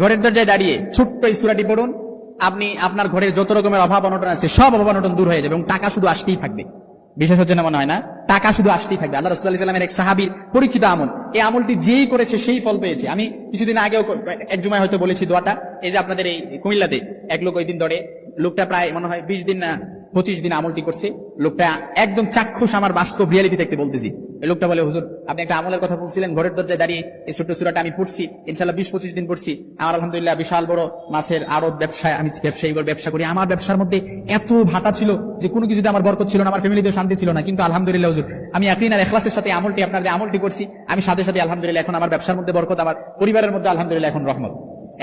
ঘরের দরজায় দাঁড়িয়ে ছোট্ট এই সুরাটি পড়ুন। আপনি, আপনার ঘরের যত রকমের অভাব অনটন আছে, সব অভাব অনটন দূর হয়ে যাবে এবং টাকা শুধু আসতেই থাকবে। বিশেষ হচ্ছে না মনে হয় না? টাকা শুধু আসতেই থাকবে। আল্লাহ রসুল্লাহ ইসলামের এক সাহাবির পরীক্ষিত আমল। এই আমলটি যেই করেছে, সেই ফল পেয়েছে। আমি কিছুদিন আগেও এক জুমায় হয়তো বলেছি দোয়াটা। এই যে আপনাদের এই কুমিল্লাতে এক লোক ওই দিন ধরে লোকটা প্রায় মনে হয় বিশ দিন না পঁচিশ দিন আমলটি করছে। লোকটা একদম চাক্ষুষ আমার বাস্তব রিয়ালিটি দেখতে বলতেছি। লোকটা বলে, হুজুর, আপনি একটা আমলের কথা বলছিলেন, ঘরের দরজায় দাঁড়িয়ে এই ছোট্ট সুরাটা আমি পড়ছি ইনশাল্লাহ বিশ পঁচিশ দিন পড়ছি। আমার আলহামদুলিল্লাহ বিশাল বড় মাছের আড়ত ব্যবসায়, আমি ব্যবসায়ী ব্যবসা করি। আমার ব্যবসার মধ্যে এত ভাটা ছিল যে কোনো কিছুতে আমার বরকত ছিল না, আমার ফ্যামিলিতে শান্তি ছিল না। কিন্তু আলহামদুলিল্লাহ হুজুর, আমি একদিন আর এখলাসের সাথে আমলটি, আপনার যে আমলটি করছি, আমি সাথে সাথে আলহামদুলিল্লাহ এখন আমার ব্যবসার মধ্যে বরকত, আমার পরিবারের মধ্যে আলহামদুলিল্লাহ এখন রহমত।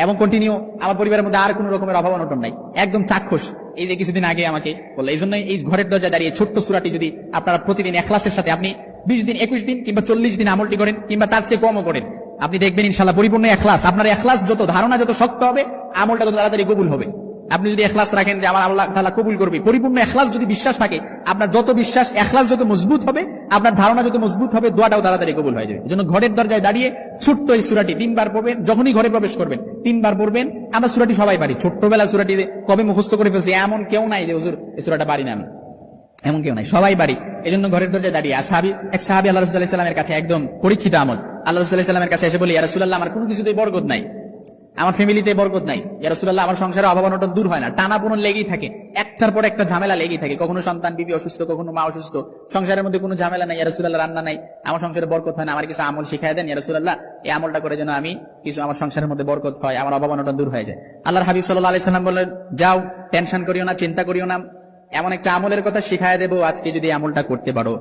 এবং কন্টিনিউ আমার পরিবারের মধ্যে আর কোনো রকমের অভাব অনটন নাই। একদম চাক্ষুষ। এই যে কিছুদিন আগে আমাকে বলল, এই জন্য এই ঘরের দরজা দাঁড়িয়ে ছোট্ট সুরাটি যদি আপনারা প্রতিদিন এখলাসের সাথে আপনি বিশ দিন, একুশ দিন কিংবা চল্লিশ দিন আমলটি করেন কিংবা তার চেয়ে কমও করেন। আপনি দেখবেন ইনশাল্লাহ পরিপূর্ণ এখলাস। আপনার এখলাস যত ধারণা যত শক্ত হবে, আমলটা তত তাড়াতাড়ি কবুল হবে। আপনি যদি এখলাস রাখেন যে আমার আল্লাহ তাআলা কবুল করবে, পরিপূর্ণ এখলাস যদি বিশ্বাস থাকে, আপনার যত বিশ্বাস, এখলাস যত মজবুত হবে, আপনার ধারণা যত মজবুত হবে, দোয়াটাও তাড়াতাড়ি কবুল হয়ে যাবে। এজন্য ঘরের দরজায় দাঁড়িয়ে ছোট্ট এই সুরাটি তিনবার পড়বেন, যখনই ঘরে প্রবেশ করবেন, তিনবার পড়বেন। আমরা সুরাটি সবাই পারি। ছোট্টবেলা সুরাটি কবে মুখস্থ করে ফেলছি, এমন কেউ নাই যে, হুজুর, এই সুরাটা পারি না আমি। এমন কেউ নাই, সবাই বাড়ি। এই জন্য ঘরের দরজায় দাঁড়িয়ে। আর সাহাবি, এক সাহাবি আল্লাহ রসুল্লাহ সাল্লামের কাছে একদম পরীক্ষিত আমল। আল্লাহ রসুল্লাহ সাল্লামের কাছে এসে বলি ইয়ারসুল্লাহ আমার কোনো কিছুতেই বরকত নাই। আমার ফ্যামিলিতে বরকত নাই। ইয়ারসুল্লাহ আমার সংসারে অভাব অনটন দূর হয় না। টানা পুরন লেগেই থাকে। একটার পর একটা ঝামেলা লেগেই থাকে। কখনো সন্তান, বিবি অসুস্থ, কখনো মা অসুস্থ। সংসারের মধ্যে কোনো ঝামেলা নাই। ইয়ারসুল্লাহ রান্না নাই। আমার সংসারে বরকত হয় না। আমার কিছু আমল শিখাই দেন ইয়ারসুল্লাহ এই আমলটা করে যেন আমি কিছু আমার সংসারের মধ্যে বরকত হয়, আমার অভাব অনটন দূর হয়ে যায়। আল্লাহর হাবিব সাল্লাহ আলি সাল্লাম বললেন, যাও, টেনশন করিও না, চিন্তা করিও না। এমন একটা আমলের কথা শিখায় দেবো, আজকে যদি আমলটা করতে পারো,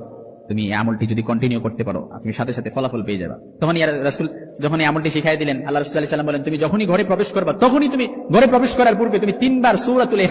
তুমি আমলটি যদি কন্টিনিউ করতে পারো তুমি সাথে সাথে ফলাফল পেয়ে যাবে। তখন রাসুল যখন আমলটি শিখাই দিলেন, আল্লাহ রসুল আলি সাল্লাম বলেন, তুমি যখনই ঘরে প্রবেশ করবা, তখনই তুমি ঘরে প্রবেশ করার পূর্বে তুমি তিনবার সূরাতুল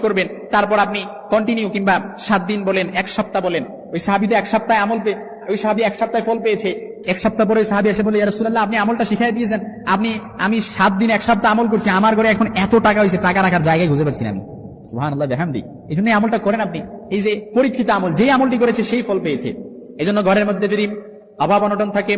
করবেন তারপর আপনি কন্টিনিউ কিংবা সাত দিন বলেন, এক সপ্তাহ বলেন ওই সাহাবি তো এক সপ্তাহে আমল পে ওই সাহাবি এক সপ্তাহে ফল পেয়েছে। এক সপ্তাহ পরে সাহাবি এসে বলে রাসূলুল্লাহ, আপনি আমলটা শিখাই দিয়েছেন। আপনি, আমি সাত দিন এক সপ্তাহ আমল করছি, আমার ঘরে এখন এত টাকা হয়েছে, টাকা রাখার জায়গায় খুঁজে পাচ্ছি আমি। সুবহানাল্লাহ, বিহামদি। এই জন্য আমলটা করেন আপনি। এই যে পরীক্ষিত আমল, যেই আমলটি করেছে, সেই ফল পেয়েছে। এই জন্য ঘরের মধ্যে যদি অভাব অনটন থাকে,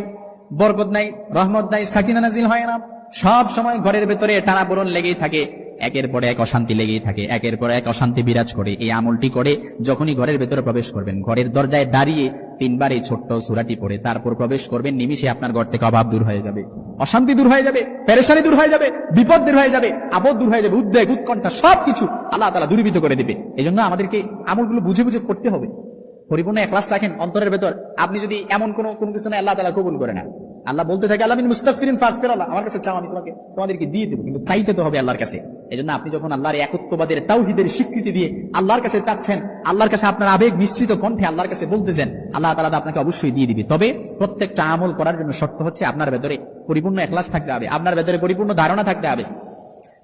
বরকত নাই, রহমত নাই, সাকিনা নাজিল হয় না, সব সময় ঘরের ভেতরে টানা পড়ন লেগেই থাকে। একের পরে এক অশান্তি লেগেই থাকে, একের পর এক অশান্তি বিরাজ করে। এই আমলটি করে যখনই ঘরের ভেতরে প্রবেশ করবেন, ঘরের দরজায় দাঁড়িয়ে তিনবার এই ছোট্ট সুরাটি পড়ে, তারপর প্রবেশ করবেন নিমিশে আপনার ঘর থেকে অভাব দূর হয়ে যাবে, অশান্তি দূর হয়ে যাবে, পেরেশানি দূর হয়ে যাবে, বিপদ দূর হয়ে যাবে আপদ দূর হয়ে যাবে, উদ্বেগ, উৎকণ্ঠা, সবকিছু আল্লাহ তালা দূরীভূত করে দিবে। এই জন্য আমাদেরকে আমলগুলো বুঝে বুঝে করতে হবে। পরিপূর্ণ একলাস রাখেন অন্তরের ভেতর। আপনি যদি এমন কোন কোন কিছু না আল্লাহ তালা কবুল করে না আল্লাহ বলতে থাকে আল্লাহ মুস্তাফিরিন ফাকফির আল্লাহ। আমার কাছে চাও, আমি তোমাকে, তোমাদেরকে দিয়ে দেবো, কিন্তু চাইতে তো হবে আল্লাহর কাছে। এই জন্য আপনি যখন আল্লাহর একত্ববাদের, তাওহিদের স্বীকৃতি দিয়ে আল্লাহর কাছে চাচ্ছেন, আল্লাহর কাছে আপনার আবেগ মিশ্রিত কণ্ঠে আল্লাহর কাছে বলতেছেন, আল্লাহ তালা আপনাকে অবশ্যই দিয়ে দিবে। তবে প্রত্যেকটা আমল করার জন্য শর্ত হচ্ছে আপনার ভেতরে পরিপূর্ণ একলাস থাকতে হবে, আপনার ভেতরে পরিপূর্ণ ধারণা থাকতে হবে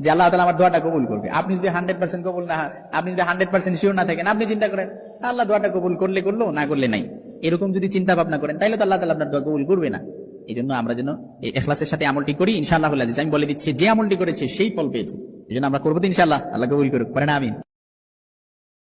যে আল্লাহ তালা আমার দোয়াটা কবুল করবে। আপনি যদি হান্ড্রেড পার্সেন্ট কবুল না আপনি যদি হান্ড্রেড পার্সেন্ট শিওর না থাকেন, আপনি চিন্তা করেন, আল্লাহ দোয়াটা কবুল করলে করল, না করলে নাই। এরকম যদি চিন্তা ভাবনা করেন তাহলে তো আল্লাহ তালা আপনার দোয়া কবুল করবে না। এই জন্য আমরা যেন এখলাসের সাথে আমলটি করি। ইনশাআল্লাহ আমি বলে দিচ্ছি, যে আমলটি করেছে, সেই ফল পেয়েছে। এই জন্য আমরা করব তো ইনশাআল্লাহ। আল্লাহ কবুল করুক। পরে না আমিন।